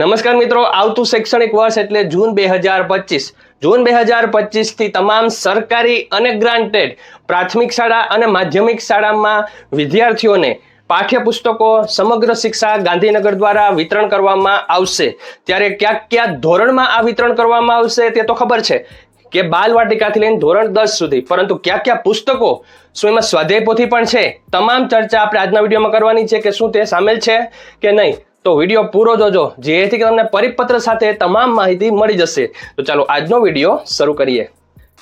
નમસ્કાર મિત્રો, આવતું શૈક્ષણિક વર્ષ એટલે જૂન બે હજાર પચીસ. જૂન બે હજાર પચીસથી તમામ સરકારી અને ગ્રાન્ટેડ પ્રાથમિક શાળા અને માધ્યમિક શાળામાં વિદ્યાર્થીઓને પાઠ્યપુસ્તકો સમગ્ર શિક્ષા ગાંધીનગર દ્વારા વિતરણ કરવામાં આવશે. ત્યારે ક્યાંક ક્યાં ધોરણમાં આ વિતરણ કરવામાં આવશે તે તો ખબર છે કે બાલવાટિકાથી લઈને ધોરણ દસ સુધી. પરંતુ ક્યાં ક્યાં પુસ્તકો? શું એમાં સ્વાધ્યાય પોથી પણ છે? તમામ ચર્ચા આપણે આજના વિડીયોમાં કરવાની છે કે શું તે સામેલ છે કે નહીં? તો વીડિયો પૂરો જોજો, જેથી તમને પરિપત્ર સાથે તમામ માહિતી મળી જશે. તો ચાલો આજનો વીડિયો શરૂ કરીએ.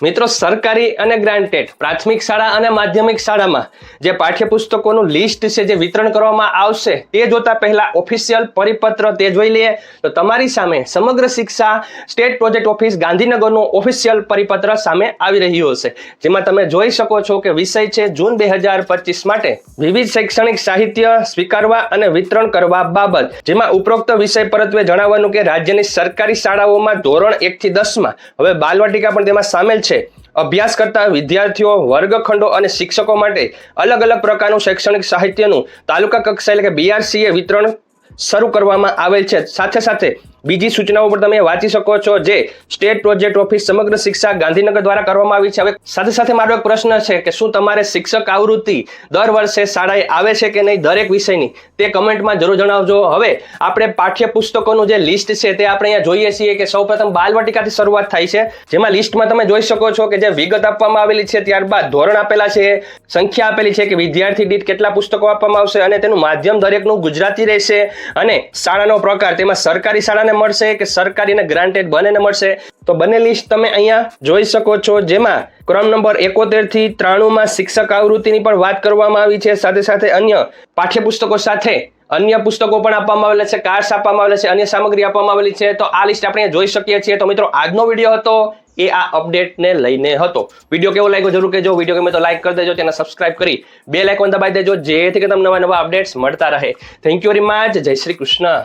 મિત્રો, સરકારી અને ગ્રાન્ટેડ પ્રાથમિક શાળા અને માધ્યમિક શાળામાં જે પાઠ્યપુસ્તકોનું લિસ્ટ છે, જે વિતરણ કરવામાં આવશે, તે જોતા પહેલા ઓફિશિયલ પરિપત્ર તે જોઈ લઈએ. તો તમારી સામે Samagra Shiksha state project office ગાંધીનગરનું official પરિપત્ર સામે આવી રહ્યું હશે. જેમાં તમે જોઈ શકો છો કે વિષય છે, જૂન બે હજાર પચીસ માટે વિવિધ શૈક્ષણિક સાહિત્ય સ્વીકારવા અને વિતરણ કરવા બાબત. જેમાં ઉપરોક્ત વિષય પરત્વે જણાવવાનું કે રાજ્યની સરકારી શાળાઓમાં ધોરણ એક થી દસમાં. હવે બાલવાટિકા પણ તેમાં સામેલ છે. અભ્યાસ કરતા વિદ્યાર્થીઓ, વર્ગખંડો અને શિક્ષકો માટે અલગ અલગ પ્રકારનું શૈક્ષણિક સાહિત્યનું તાલુકા કક્ષા એટલે કે બીઆરસીએ વિતરણ શરૂ કરવામાં આવેલ છે. સાથે સાથે બીજી સૂચનાઓ પણ તમે વાંચી શકો છો જે સ્ટેટ પ્રોજેક્ટ ઓફિસ સમગ્ર શિક્ષા ગાંધીનગર દ્વારા કરવામાં આવી છે. હવે સાથે સાથે મારો એક પ્રશ્ન છે કે શું તમારે શિક્ષક આવૃત્તિ દર વર્ષે શાળાએ આવે છે કે નહીં? દરેક વિષયની. તે કમેન્ટમાં જરૂર જણાવજો. હવે આપણે પાઠ્યપુસ્તકોનું જે લિસ્ટ છે તે આપણે અહીંયા જોઈએ છીએ કે સૌપ્રથમ બાલવાટિકાથી શરૂઆત થાય છે. જેમાં લિસ્ટમાં તમે જોઈ શકો છો કે જે વિગત આપવામાં આવેલી છે ત્યારબાદ ધોરણ આપેલા છે, સંખ્યા આપેલી છે કે વિદ્યાર્થી દીઠ કેટલા પુસ્તકો આપવામાં આવશે અને તેનું માધ્યમ દરેકનું ગુજરાતી રહેશે અને શાળાનો પ્રકાર. તેમાં સરકારી શાળાને મળશે કે સરકારી અને ગ્રાન્ટેડ બંનેને મળશે. તો બંને લિસ્ટ તમે અહીંયા જોઈ શકો છો. જેમાં ક્રમ નંબર એકોતેરથી ત્રાણુંમાં શિક્ષક આવૃત્તિની પણ વાત કરવામાં આવી છે. સાથે સાથે અન્ય પાઠ્યપુસ્તકો સાથે અન્ય પુસ્તકો પણ આપવામાં આવેલા છે. કાર્સ આપવામાં આવેલા છે. અન્ય સામગ્રી આપવામાં આવેલી છે. તો આ લિસ્ટ આપણે જોઈ શકીએ છીએ. તો મિત્રો, આજનો વીડિયો હતો. એ આ અપડેટને લઈને હતો. વીડિયો કેવો લાગ્યો? જરૂર કહેજો. વીડિયો ગમે તો લાઈક કરી દેજો. તેને સબસ્ક્રાઇબ કરી બે લાઇકોન દબાવી દેજો. જેથી કે તમને નવા નવા અપડેટ્સ મળતા રહે. થેન્ક યુ વેરી મચ જય શ્રી કૃષ્ણ.